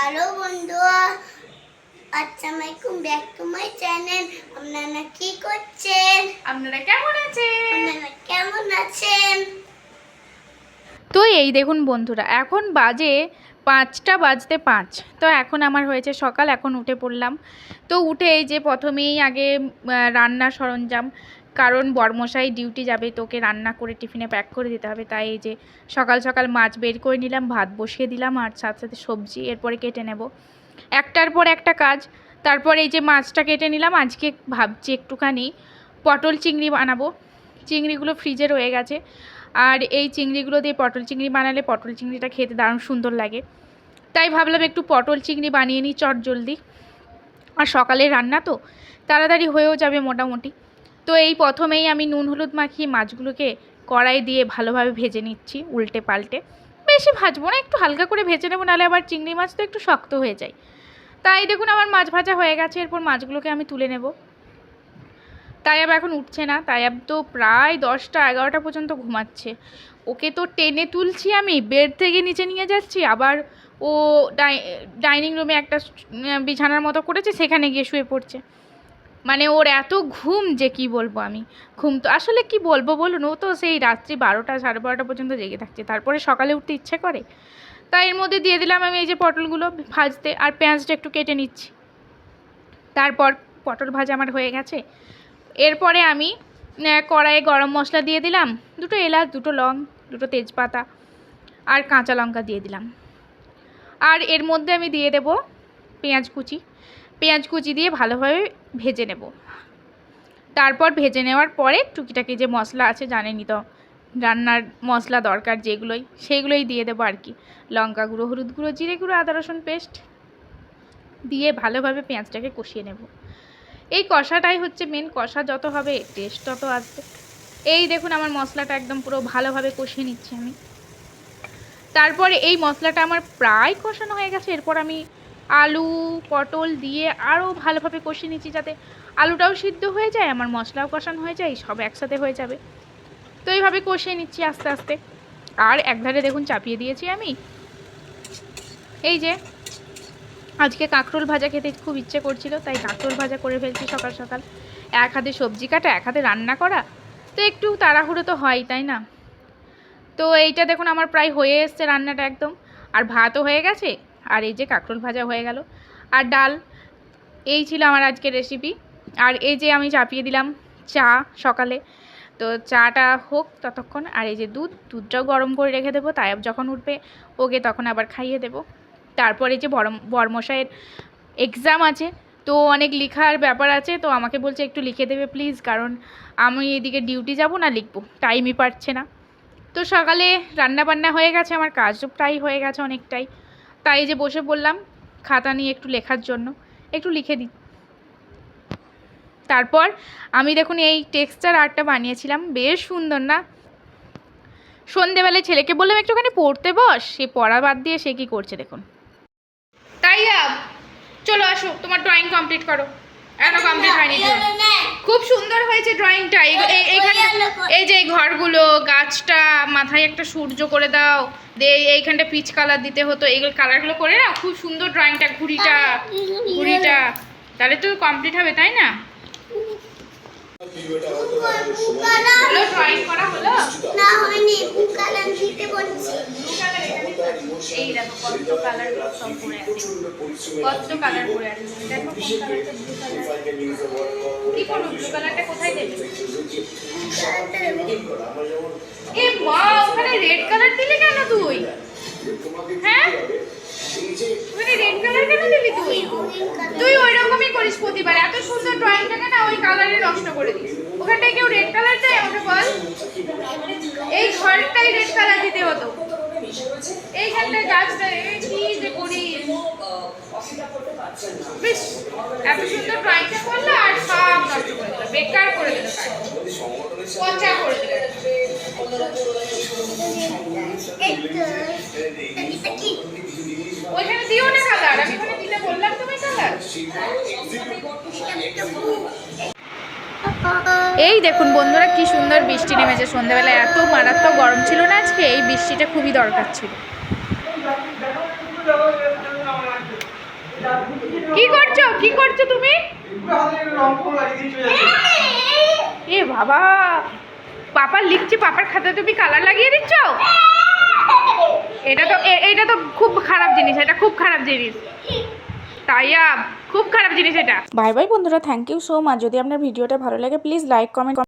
Hello বন্ধুরা আসসালামাইকুম back to my channel আপনারা কি করছেন? আপনারা কেমন আছেন? আপনারা কেমন আছেন? তো এই দেখুন বন্ধুরা এখন বাজে পাঁচটা বাজতে পাঁচ। তো এখন আমার হয়েছে সকাল এখন উঠে পড়লাম। তো উঠে এই যে প্রথমেই আগে আহ, রান্নার সরঞ্জাম কারণ বরমশাই ডিউটি যাবে, তোকে রান্না করে টিফিনে প্যাক করে দিতে হবে। তাই এই যে সকাল সকাল মাছ বের করে নিলাম, ভাত বসিয়ে দিলাম আর সাথে সাথে সবজি এরপরে কেটে নেব। একটার পর একটা কাজ, তারপর এই যে মাছটা কেটে নিলাম, আজকে ভাবছি একটুখানি পটল চিংড়ি বানাবো। চিংড়িগুলো ফ্রিজে রয়ে গেছে। আর এই চিংড়িগুলো দিয়ে পটল চিংড়ি বানালে পটল চিংড়িটা খেতে দারুণ সুন্দর লাগে। তাই ভাবলাম একটু পটল চিংড়ি বানিয়ে নিই, চট জলদি। আর সকালে রান্না তো তাড়াতাড়ি হয়েও যাবে মোটামুটি। তো এই প্রথমেই আমি নুন হলুদ মাখিয়ে মাছগুলোকে কড়াই দিয়ে ভালোভাবে ভেজে নিচ্ছি উল্টে পাল্টে। বেশি ভাজবো না, একটু হালকা করে ভেজে নেব, নাহলে আবার চিংড়ি মাছ তো একটু শক্ত হয়ে যায়। তাই দেখুন আমার মাছ ভাজা হয়ে গেছে, এরপর মাছগুলোকে আমি তুলে নেব। তাইয়াব এখন উঠছে না তাইয়াব তো প্রায় দশটা এগারোটা পর্যন্ত ঘুমাচ্ছে। ওকে তো টেনে তুলছি আমি, বেড থেকে নিচে নিয়ে যাচ্ছি, আবার ও ডাই- ডাইনিং রুমে একটা বিছানার মতো করেছে, সেখানে গিয়ে শুয়ে পড়ছে। মানে ওর এত ঘুম যে কি বলব আমি? ঘুম তো আসলে কি বলব বলুন? ও তো সেই রাত্রি বারোটা, সাড়ে বারোটা পর্যন্ত জেগে থাকছে। তারপরে সকালে উঠতে ইচ্ছে করে। তাই এর মধ্যে দিয়ে দিলাম আমি এই যে পটলগুলো ভাজতে আর পেঁয়াজটা একটু কেটে নিচ্ছি। তারপর পটল ভাজা আমার হয়ে গেছে। এরপরে আমি কড়াইয়ে গরম মশলা দিয়ে দিলাম। দুটো এলাচ, দুটো লং, দুটো তেজপাতা আর কাঁচা লঙ্কা দিয়ে দিলাম। আর এর মধ্যে আমি দিয়ে দেব পেঁয়াজ কুচি। পেঁয়াজ কুচি দিয়ে ভালোভাবে ভেজে নেব। তারপর ভেজে নেওয়ার পরে টুকিটাকি যে মশলা আছে জানেনই তো, রান্নার মশলা দরকার যেগুলোই, সেগুলোই দিয়ে দেবো আর কি। লঙ্কা গুঁড়ো, হলুদ গুঁড়ো, জিরে গুঁড়ো, আদা, রসুন পেস্ট দিয়ে ভালোভাবে পেঁয়াজটাকে কষিয়ে নেব। এই কষাটাই হচ্ছে মেন কষা যত হবে টেস্ট তত আসবে। এই দেখুন আমার মশলাটা একদম পুরো ভালোভাবে কষিয়ে নিচ্ছি আমি। তারপরে এই মশলাটা আমার প্রায় কষানো হয়ে গেছে, এরপর আমি আলু, পটল দিয়ে আরও ভালোভাবে কষিয়ে নিচ্ছি যাতে আলুটাও সিদ্ধ হয়ে যায়, আমার মশলাও কষানো হয়ে যায়, সব একসাথে হয়ে যাবে। তো এইভাবে কষিয়ে নিচ্ছি আস্তে আস্তে। আর একধারে দেখুন চাপিয়ে দিয়েছি আমি। এই যে, আজকে কাঁকরোল ভাজা খেতে খুব ইচ্ছে করছিল, তাই কাঁকরোল ভাজা করে ফেলছি সকাল সকাল। এক হাতে সবজি কাটা, এক হাতে রান্না করা, তো একটু তাড়াহুড়ো তো হয়, তাই না? তো এইটা দেখুন, আমার প্রায় হয়ে এসছে রান্নাটা একদম। আর ভাতও হয়ে গেছে আর এই যে কাঁকরোল ভাজা হয়ে গেল। আর ডাল, এই ছিল আমার আজকের রেসিপি আর এই যে আমি চাপিয়ে দিলাম চা সকালে, তো চাটা হোক ততক্ষণ। আর এই যে দুধ, দুধটাও গরম করে রেখে দেবো, তাই যখন উঠবে, ওকে তখন আবার খাইয়ে দেবো। তারপরে যে বড় বর্মশাইয়ের এক্সাম আছে, তো অনেক লেখার ব্যাপার আছে, তো আমাকে বলছে একটু লিখে দেবে প্লিজ কারণ আমি এদিকে ডিউটি যাব না, লিখব। টাইমই পাচ্ছে না। তো সকালে রান্না বান্না হয়ে গেছে, আমার কাজও প্রায় হয়ে গেছে অনেকটাই। তাই যে বসে বললাম খাতা নিয়ে একটু লেখার জন্য, একটু লিখে দিই। তারপর আমি দেখুন এই টেক্সচার আর্টটা বানিয়েছিলাম, বেশ সুন্দর না? সন্ধেবেলায় ছেলেকে বললাম, একটুখানি পড়তে বস, সে পড়া বাদ দিয়ে সে কি করছে দেখুন। তাই চলো আসো, তোমার ড্রয়িং কমপ্লিট করো। এত কমপ্লিট হয়নি তো। খুব সুন্দর হয়েছে ড্রয়িংটা এইখানে এই যে এই ঘরগুলো গাছটা মাথায় একটা সূর্য করে দাও। দে এইখানটা পিচ কালার দিতে হতো। এইগুলো কালারগুলো করে না খুব সুন্দর ড্রয়িংটা ঘুড়িটা ঘুড়িটা। তাহলে তো কমপ্লিট হবে তাই না? ড্রয়িং করা হলো না হয়নি। বুকালাম দিতে বলছি। এই দেখো কত কালার সব আছে। কত কালার পড়ে আছে। দেখো কোন কালারটা ব্লু কালার কি করব ব্লু কালারটা কোথায় দেবে? এ মা ওখানে রেড কালার দিলি কেন তুই? হ্যাঁ? রেড কালার কেন দিলি তুই? তুই ওই রকমই করিস প্রতিবার। এত সুন্দর ড্রয়িংটাকে না ওই কালারে নষ্ট করে দিস। ওখানটায় কেউ রেড কালার দেয়? আমাকে বল। এই ঘরটাই রেড কালার দিতে হতো। এইখানটায় গাছটা এই কি যে করিস বেশ এত সুন্দর ড্রয়িংটা করলে আর সব নষ্ট করে দিল বেকার করে দিল পচা করে দিল ওইখানে দিও না কালার আমি ওখানে দিতে বললাম তুমি কালার এই দেখুন বন্ধুরা, কি সুন্দর বৃষ্টি নেমেছে। সন্ধ্যাবেলা এত মারাত্মক গরম ছিল না আজকে, এই বৃষ্টিটা খুবই দরকার ছিল। কি করছ? কি করছ তুমি? এ বাবা পাপা লিখছে, পাপার খাতা তুমি কালার লাগিয়ে দিচ্ছ? এটা তো এটা তো খুব খারাপ জিনিস, এটা খুব খারাপ জিনিস। তাইয়া খুব খারাপ জিনিস এটা। বাই বাই বন্ধুরা থ্যাংক ইউ সো মাচ যদি আপনার ভিডিওটা ভালো লাগে প্লিজ লাইক কমেন্ট